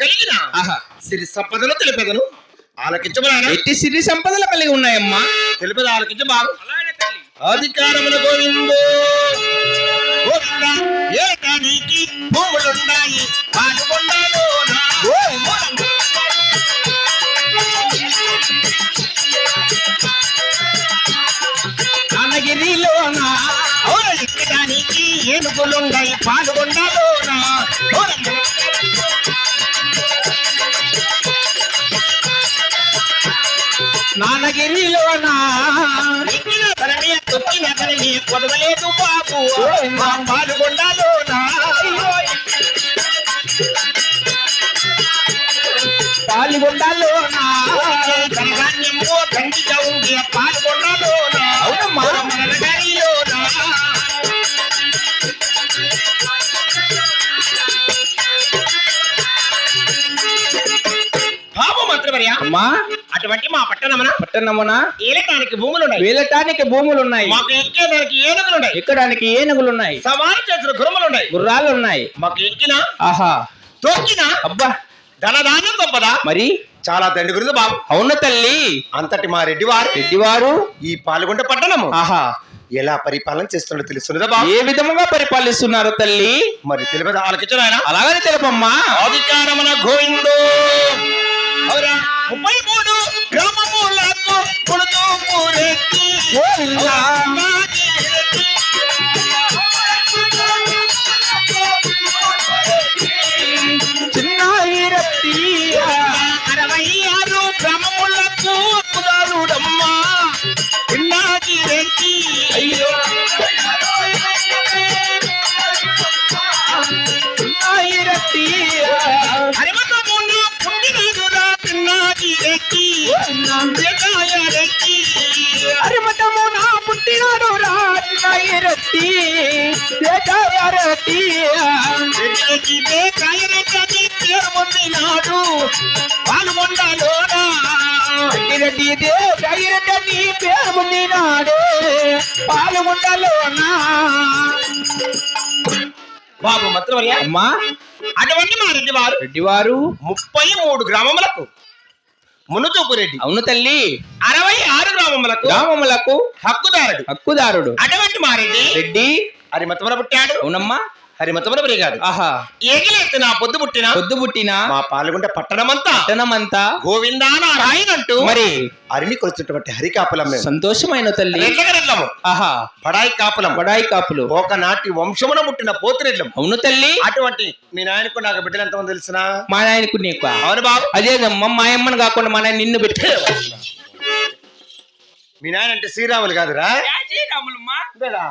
కలిగిన ఆహా. సిరి సంపదలు తెలిపెదను ఆలకించమని ఎట్టి సిరి సంపదలు కలిగి ఉన్నాయమ్మా. తెలిపేది ఆలకించ బాగు అధికారముల గోవిందో. ఏటానికి భూములున్నాయి. పాల్గొండలోన అనగిరిలోన ఎక్కడానికి ఏనుగులున్నాయి? పాల్గొండలోన తరమే కొదవలేదు బాబు. మా పాల్గొండలోన పాల్గొండలోన ధనధాన్యము దండిగా ఉండే పాల్గొండలోన అవునమ్మా. మన నగరిలోన బాబు మంత్రివర్య అమ్మా. అటువంటి మా పట్టణమున పట్టణమున ఏలటానికి భూములు ఉన్నాయి వేలటానికి భూములు ఉన్నాయి మాకు ఎక్కేదానికి ఏనుగులు ఉన్నాయి ఎక్కడానికి ఏనుగులు ఉన్నాయి సవారు చేసిన గురుములు ఉన్నాయి గుర్రాలు ఉన్నాయి మాకు ఎక్కిన ఆహా. తొక్కిన అబ్బా. ధనధాన్యం సంపద మరి? చాలా దండి గురించి బాబు. అవును తల్లి. అంతటి మా రెడ్డి వారు రెడ్డివారు. ఈ పాల్గొండ పట్టణము. ఆహా. ఎలా పరిపాలన చేస్తుండో తెలుస్తున్నదా బాబు? ఏ విధముగా పరిపాలిస్తున్నారు తల్లి? మరి తెలియదు ఆలకించను ఆయన అలాగని తెలుపమ్మా. అధికారమున గోవిందో. అవురా ముప్పై Oh, ఈరత్తి రత్తి రెడ్డికి జగాయ రెడ్డి పేరు పొందినాడు పాల్గొండలోనా రెడ్డి దేవరెడ్డి నీ పేరు ముందినాడే పాల్గొండలోనా బాబు మంత్రవర్య అమ్మా. అటువంటి మా రెడ్డి వారు రెడ్డివారు. ముప్పై మూడు గ్రామములకు మునుచూపు రెడ్డి అవును తల్లి. అరవై ఆరు గ్రామములకు గ్రామములకు హక్కుదారుడు. హక్కుదారుడు. అటువంటి మా రెడ్డి. రెడ్డి హరిమతమున పుట్టాడు. అవునమ్మా. హరిమతమున పెరిగాడు ఆహా. ఏగిలెత్తి నా పొద్దు పుట్టిన? పొద్దు పుట్టిన? మా పాల్గొండ పట్టణమంతా. పట్టణమంతా. గోవిందా నారాయణ అంటూ మరి? అరిని కొలుచున్నటువంటి హరి కాపులం సంతోషమైన తల్లి. రెడ్లము ఆహా. బడాయి కాపులం. బడాయి కాపులు. ఒకనాటి వంశమున పుట్టిన పోతిరెడ్లం. అవును తల్లి. అటువంటి మీ నాయనకు నాకు బిడ్డలు ఎంతమంది తెలిసిన? మా నాయనకు నీకు. అవును బాబు. అదేదమ్మా మా అమ్మని కాకుండా మా నాయన నిన్ను పెట్టే మీ నాయన అంటే శ్రీరాములు కాదురా? ఇదేరా.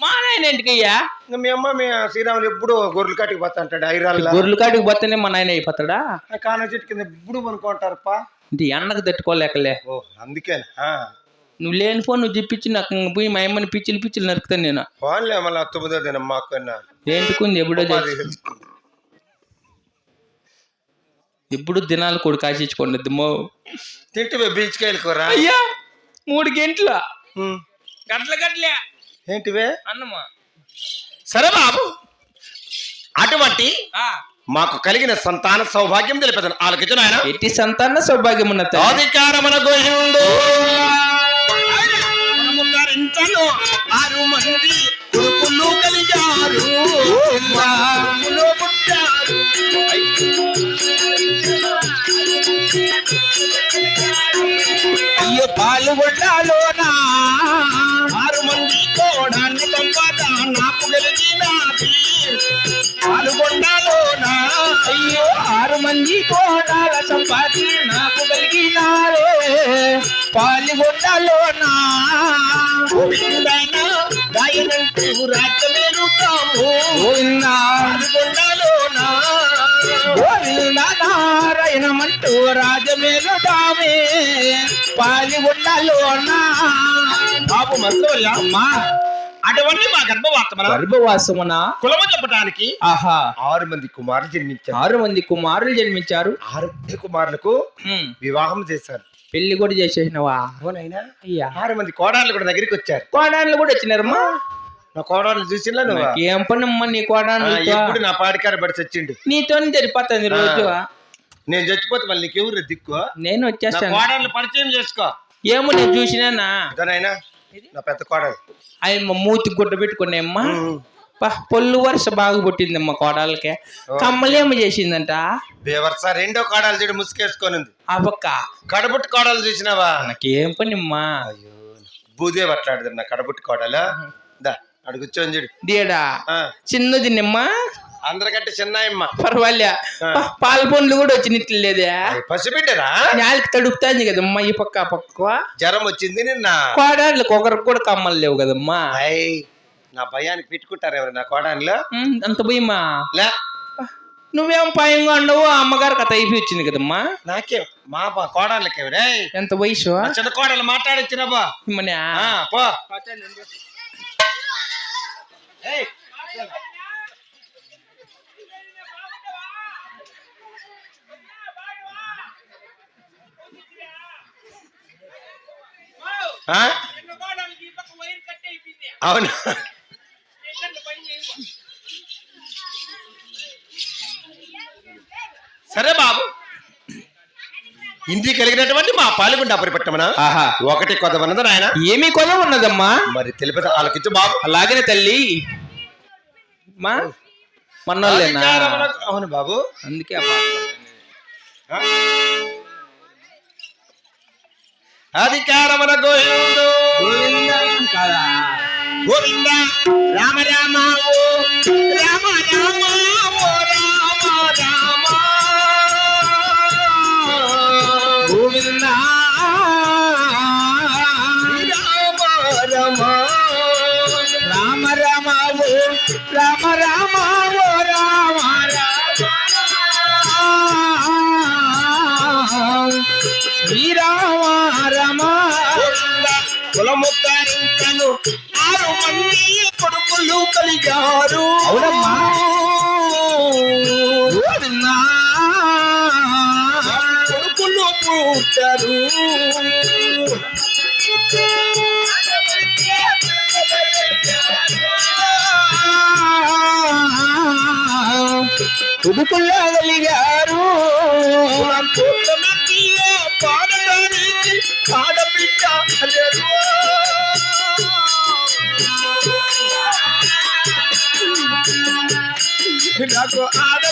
మా నాయన ఏంటికయ్యా ఇంకా మీ అమ్మ మీ శ్రీరాములు ఎప్పుడు గొర్రెలు కాటికి పోతా అంటాడు ఐరాళ్ళ గొర్రెల కాడికి పోతేనే మా నాయన అయిపోతాడా? కాన చెట్టు కింద ఎప్పుడు అనుకుంటారప్పా ఇంటి అన్నకు తట్టుకోలేకలే. ఓ అందుకేనా? నువ్వు లేని ఫోన్ నువ్వు చెప్పించి నాకు పోయి మా అమ్మని పిచ్చిలు పిచ్చిలు నరుకుతాను నేను. ఫోన్లే మళ్ళీ తొమ్మిదో దినం మాకు ఏంటికుంది ఎప్పుడో చేసి ఎప్పుడు దినాలు కూడా కాచిచ్చుకోండి దుమ్మో తింటే బీచ్కి వెళ్ళుకోరా అయ్యా మూడు గంటల. గంటల గంటలే. ఏంటివే? అన్నమా? సరే బాబు. అటువంటి మాకు కలిగిన సంతాన సౌభాగ్యం తెలిపేదను ఆలకించను ఆయన. ఎట్టి సంతాన సౌభాగ్యం ఉన్న. అధికారమున గోహిందు మనముద్ధరించను ఆరు మంది కొడుకులు కలిగారు. వాములో పుట్టారు. అయ్యో పాల్గొండాలోనా ఆరు మంది కోడాన్ని సంపద నాకు కలిగినది పాల్గొండలోనా? అయ్యో ఆరు మంది కోడాల సంపాది నాకు కలిగినారే పాల్గొండాలోనా? గోవిందన? గాయనంటూ రాజ్యమేరుతాము. గోవిందా పాల్గొండలోనా? నారాయణమంటూ రాజమేలుదామే. పాల్గొండాలోనా బాబు మంత్రవర్య అమ్మా. అటువంటి మా గర్భవార్తమన గర్భవాసమున కులము చెప్పడానికి ఆహా. ఆరు మంది కుమారులు జన్మించారు. ఆరు మంది కుమారులు జన్మించారు. ఆరు మంది కుమారులకు. వివాహం చేశారు. పెళ్ళి కూడా చేసేసినవా? అవునైనా? ఆరు మంది కోడాళ్ళు కూడా దగ్గరికి వచ్చారు. కోడాన్లు కూడా వచ్చినారమ్మా. నా కోడాళ్ళు చూసినా నువ్వు? ఏం పనమ్మా నీ కోడాన్లు ఎప్పుడు నా పాడికారు పడి చచ్చిండు. నీతో జరిపోతుంది రోజు. నేను చచ్చిపోతే మళ్ళీ నీకు ఎవరు దిక్కు? నేను వచ్చేస్తాను. కోడళ్ళు పరిచయం చేసుకో. ఏమో నేను చూసినానా? నా పెద్ద కోడలు. ఆయన మూతి గుడ్డ పెట్టుకునేమ్మా పా పొల్లు వరుస బాగా పుట్టిందమ్మా కోడలకి కమ్మలేమో చేసిందంట? బేవర్స రెండో కోడలు చూడు ముసుకేసుకొని ఆ పక్క. కడబుట్టి కోడలు చూసినావా? నాకేం పనిమ్మా అయ్యో బూదే పట్లాడుతుంది నా కడబుట్టి కోడలు. దా. చూడు ఆ, చిన్నది నిమ్మా. అందరికంటే చిన్నాయమ్మ. పర్వాలే. పాల పండ్లు కూడా వచ్చినట్లు లేదే పసిబిడ్డరా? నేలకి తడుపుతాంది కదమ్మా ఈ పక్క పక్క. జ్వరం వచ్చింది నిన్న. కోడాళ్ళకి ఒకరికి కూడా కమ్మలు లేవు కదమ్మా. నా భయానికి పెట్టుకుంటారు ఎవరు నా కోడలు ఉమ్, అంత భయమా? లే. నువ్వేం భయంగా ఉండవు అమ్మగారు కథ అయిపోయి వచ్చింది కదమ్మా. నాకే మా బా కోడళ్ళకి ఎవరే? ఎంత వయసు? చిన్న కోడలు మాట్లాడొచ్చినా పో? అవును సరే బాబు ఇంటికి కలిగినటువంటి మా పాలుగుండ అప్పరిపెట్టమనా ఆహా. ఒకటి కొద్ది నాయన? ఏమీ కొల ఉన్నదమ్మా మరి తెలిపి వాళ్ళకిచ్చు బాబు. అలాగనే తల్లి. మా మొన్నోళ్ళేనా అధికారమునకు- అవును బాబు. అందుకే. అధికారమున గోవిందు? గోవింద? రామ రామ రామ రామ. గోవిందా రామ రామ రామ రామ ఓ రామ రామ ఓ రామ రామ శ్రీరామ రమ ఆరు మంది కొడుకులు కలిగారు. అవునమ్మా. చేశారు. ఉడుకుల్లగలిగారు పూర్ణమతియే పాడడానికి నాకు ఆడ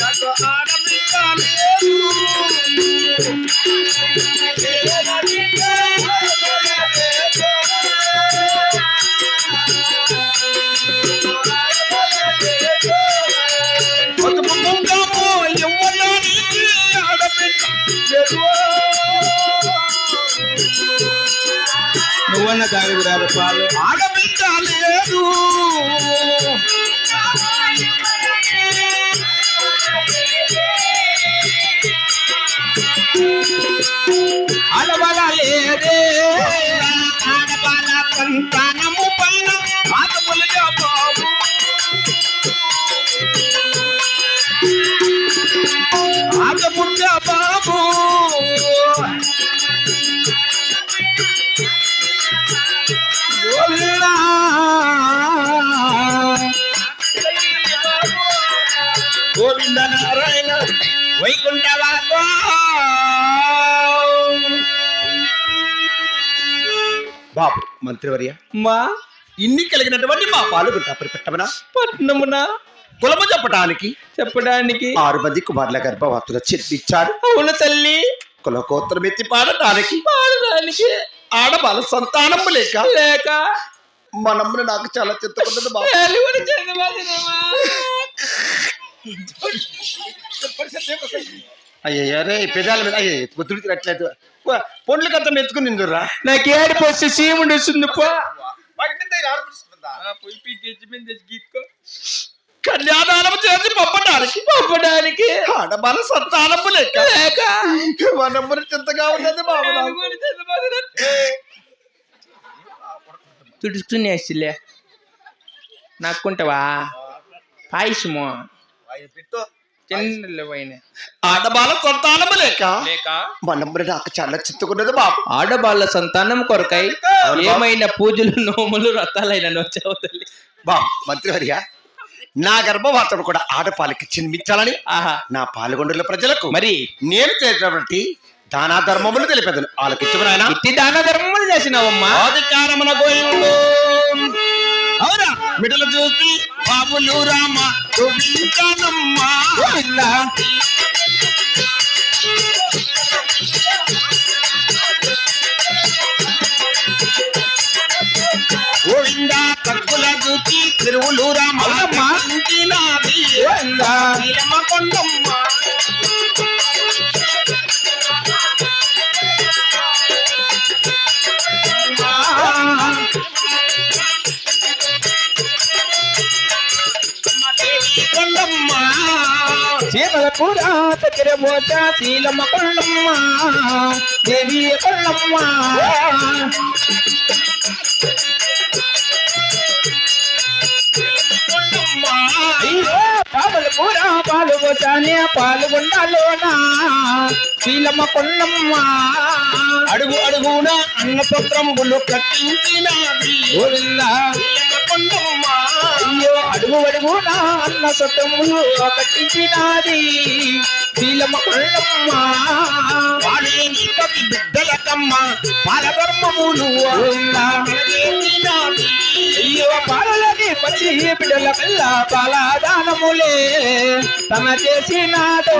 నాకు ఆడబిడ్డ లేదు. గోవింద నారాయణ వైకుంఠవాస. బాబు మంత్రివర్య. మా? ఇన్ని కలిగినటువంటి మా పాలుగుంట పరిపెట్టమనా? పట్నమున? కులము చెప్పటానికి. చెప్పడానికి. ఆరు మంది కుమారుల గర్భవతుల చిట్టిచ్చారు అవును తల్లి. కులకోత్తరం ఎత్తి పాడటానికి. పాడడానికి ఆడబాల సంతానము లేక. లేక. మా నమ్మని నాకు చాలా చెత్తకుంటుంది రే పెదాల మీద అయ్యే తుడికి రట్లేదు పొండ్లకంతా మెత్తుకుని నిందురా నాకు ఏడుపు వస్తే సీముండి వస్తుంది పో. కళ్యాణాలం చేసి పంపడానికి పంపడానికి. ఆడబల సంతానము లేక. లేక. నమ్మని చింతగా ఉన్నది బాబు. తుడుచుకునేసిలే. నాకుంటావా? పాయసము. ఆడబాల సంతానము లేక? లేక? మా నమ్మని నాకు చాలా చింతకున్నది బాబు. ఆడవాళ్ళ సంతానం కొరకై ఏమైనా పూజలు నోములు రథాలైన నొచ్చావు తల్లి? బాబు మంత్రివర్య నా గర్భవాతం కూడా ఆడపాలకి జన్మించాలని ఆహా. నా పాల్గొండల ప్రజలకు మరి? నేను చేసినటువంటి దానా ధర్మములు తెలిపేదను. వాళ్ళకి ఆయన. ఇట్టి దాన ధర్మములు చేసినావమ్మా అధికారమున గోయుండు అవునా? మిడలు చూసి బాబులు రామ చూపించానమ్మా చీమల పూర దగ్గర శీలమ్మ కొల్లమ్మ దేవి కొల్లమ్మ. కొండమ్మ అయ్యో పాపల పాలు పోతానే పాల్గొండాలోనా శీలమ్మ కొల్లమ్మ. అడుగు అడుగున అన్నపత్రంబులు కట్టించిన గోవిందా కొండమ్మ అయ్యో అడుగు అడుగు నా అన్న సొట్టములు కట్టించినాది. శీలమ్మ కొల్లమ్మ వాడేని ప్రతి బిడ్డలకమ్మ పాలధర్మములు పాలలని పచ్చి బిడ్డల పిల్ల పాలదానములే తన చేసినాదో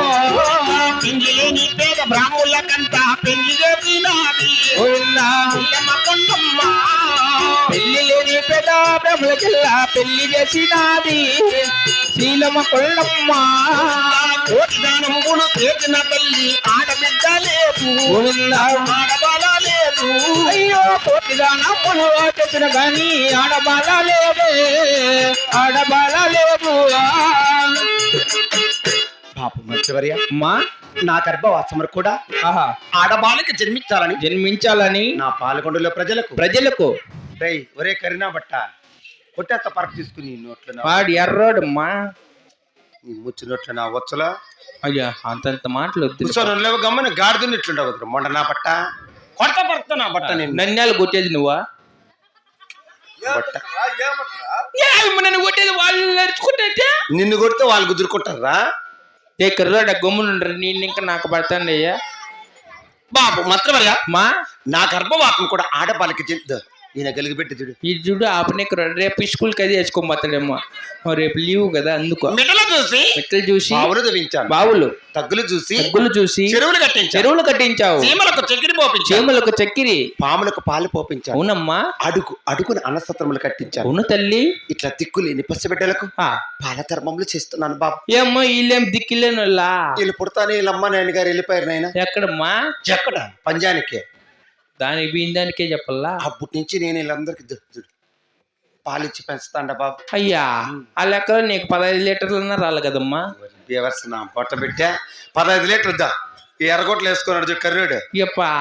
పెండ్లి లేని పేద బ్రాహ్మణులకంతా పెళ్ళి చేసినది గోవిందా పెద్ద బ్రహ్మలకెల్లా పెళ్ళి చేసినాది. శీలమ్మ కొల్లమ్మ కోటి దానములు చేసిన తల్లి ఆడబిడ్డ లేదు. ఆడబాల లేదు. అయ్యో కోటిగా నమ్ములు చేసిన గాని ఆడబాల లేదే. ఆడబాల లేదు. పాప నా గర్భవాసములు కూడా ఆహా. ఆడబాలకి జన్మించాలని. జన్మించాలని. నా పాల్గొండలో ప్రజలకు. ప్రజలకు. రేయ్ ఒరే కరీనా బట్ట కొట్టేస్త పరకు తీసుకుని నోట్లో నా వాడు ఎర్రోడమ్మా. నీ ముచ్చు నోట్లో నా వచ్చలా? అయ్యా అంతంత మాటలు వద్దు. కూర్చొని లేవు గమ్మని గాడిదున్నట్లుండవు మొండ నా బట్ట? కొడత పడుతా నా బట్ట నేను. నన్యాలు కొట్టేది నువ్వా? బట్ట. నన్ను కొట్టేది వాళ్ళు నడుచుకుంటే నిన్ను కొడితే వాళ్ళు కుదురుకుంటారా ఏ కర్రోడ గమ్మునుండ్రు నీళ్ళు ఇంకా నాకు పడతాండి అయ్యా. బాబు మాత్రమయ్యా మా? నా గర్భవాతం కూడా ఆడపాలకి చెల్దు ఈయన గలిగిపెట్టి చూడు. ఈ చూడు ఆపనే రేపు స్కూల్కి అది వేసుకోబోతాడేమో రేపు లీవ్ కదా అందుకో. మిడలు చూసి మెట్టలు చూసి బావులు తవ్వించాను బావులు. తగ్గులు చూసి తగ్గులు చూసి చెరువులు కట్టించాను చెరువులు కట్టించావు. చీమలకు చెక్కిడి పోపించాను చీమలకు చక్కిరి. పాములకు పాలు పోపించాను అవునమ్మా. అడుగు అడుగున అన్నసత్రములు కట్టించాను అవును తల్లి. ఇట్లా దిక్కులేని పసిబిడ్డలకు ఆ, పాలధర్మములు చేస్తున్నాను బాబు. ఏమ్మో వీళ్ళేం దిక్కులేనోళ్ళా? వీళ్ళు పుడతానే వీళ్ళమ్మ నాయన గారు వెళ్ళిపోయారు నాయన. ఎక్కడమ్మా? ఎక్కడ? పంజానికి. దానికి బీన్ దానికే చెప్పల్లా అప్పటి నుంచి నేను వీళ్ళందరికి దు- దు- పాలిచ్చి పెంచుతాండ బాబు. అయ్యా ఆ లెక్కలో నీకు పదహైదు లీటర్లన్నా రాలి కదమ్మా. బీవర్స్ నా బొట్ట పెట్టా. పదహైదు లీటర్ దా. ఈ ఎర్రగొట్లు వేసుకున్నాడు కర్రీడు.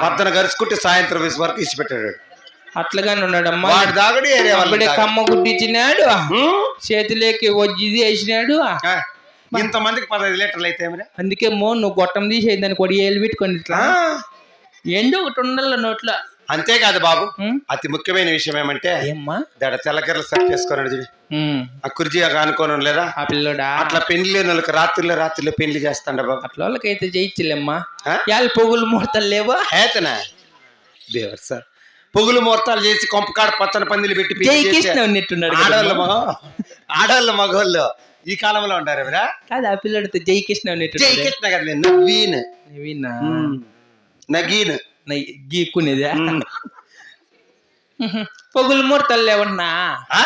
పద్దన గరుచుకుంటే సాయంత్రం వేసి వరకు ఇచ్చి పెట్టాడు. అట్లుగానే ఉన్నాడమ్మా. వాడి దాగడి అప్పుడే. కమ్మ గుడ్డిచ్చినాడు? చేతిలోకి వజ్జిది వేసినాడు ఇంతమందికి పదహైదు లీటర్లు అయితే? అందుకే మో నువ్వు గొట్టం తీసేది దానికి కొడి ఏళ్ళు పెట్టుకొని ఇట్లా ఒకటి ఉండాల నోట్లో. అంతేకాదు బాబు? అతి ముఖ్యమైన విషయం ఏమంటే దడ తెల్లకర్రలు సెట్ ఉం. ఆ కుర్జీ అనుకోను లేదా? ఆ పిల్లోడా? అట్లా పెళ్ళి లేని వాళ్ళకి రాత్రిలో రాత్రిలో పెళ్ళి చేస్తాండ బాబు. అట్లా వాళ్ళకైతే జయించలేమ్మా? యాళ్ళ పొగులు ముహూర్తాలు లేవా? హేతనా దేవర్ సార్. పొగులు ముహూర్తాలు చేసి కొంపకాడ పచ్చని పందిలు పెట్టి ఆడవాళ్ళ. మగ ఆడవాళ్ళ మగవాళ్ళు ఈ కాలంలో ఉంటారు ఎవరా? కాదు ఆ పిల్లడితో జై కృష్ణ జై ఉన్నట్టున్నాడు కృష్ణ కదా నవీన్ విన్నా నగీన్ గీక్కునేదా. పొగులు ముహూర్తాలు లేవన్నా ఆ?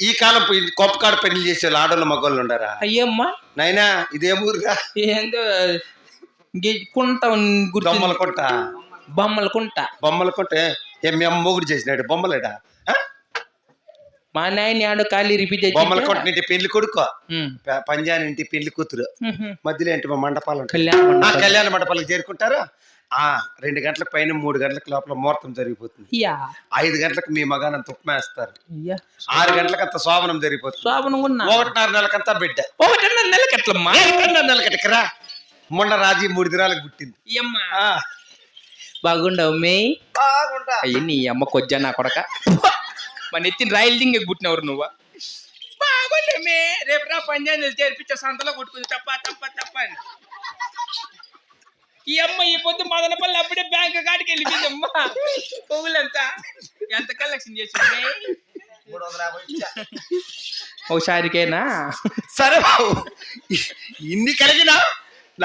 ఈ కాలం పోయి కొంపకాడ పెళ్ళి చేసే ఆడోళ్ళు మగోళ్ళు ఉండరా అయ్యమ్మా నైనా ఇదే ఊరుగా ఏందో కుంట గుర్తు బొమ్మల కొట్ట బొమ్మల కుంట బొమ్మల కొట్టే ఏం మొగుడు చేసినాడు బొమ్మలేడా? మా నాయన ఆడు ఖాళీ రిపీట్ బొమ్మల కొట్ట ఇంటి పెళ్ళి కొడుకు పంజాని ఇంటి పెళ్ళి కూతురు. మధ్యలో ఏంటి మా మండపాలు ఆ. కళ్యాణ మండపాలకు చేరుకుంటారు. ఆ రెండు గంటలకు పైన మూడు గంటలకు లోపల ముహూర్తం జరిగిపోతుంది. ఐదు గంటలకు మీ మగానంత ఇయ్యా ఆరు గంటలకు అంత శోభనం జరిగిపోతుంది. శోభనం ఒకటిన్నర నెలకంతా బిడ్డ. ఒకటిన్నర నెలకి ఎట్లమ్మా ఒకటిన్నర నెలకటికరా మొన్న రాజీ మూడు దినాలకు పుట్టింది. బాగుండవు మే బాగుంటా. అయ్యి నీ అమ్మ కొజ్జా నా కొడక. మన ఎత్తిన రాయల్ దింగే పుట్టినవరు నువ్వు? బాగుండమే రేపు రా పంజాబ్ చేర్పించే సంతలో కొట్టుకుంది. తప్ప తప్ప తప్ప అని. ఈ అమ్మ ఈ పొద్దు మదనపల్లి అప్పుడే బ్యాంక్ కాడికి వెళ్ళిపోయింది అమ్మ. పువ్వులంతా. ఎంత కలెక్షన్ చేసింది. ఒకసారికేనా? సరే బాబు. ఇన్ని కలిగినా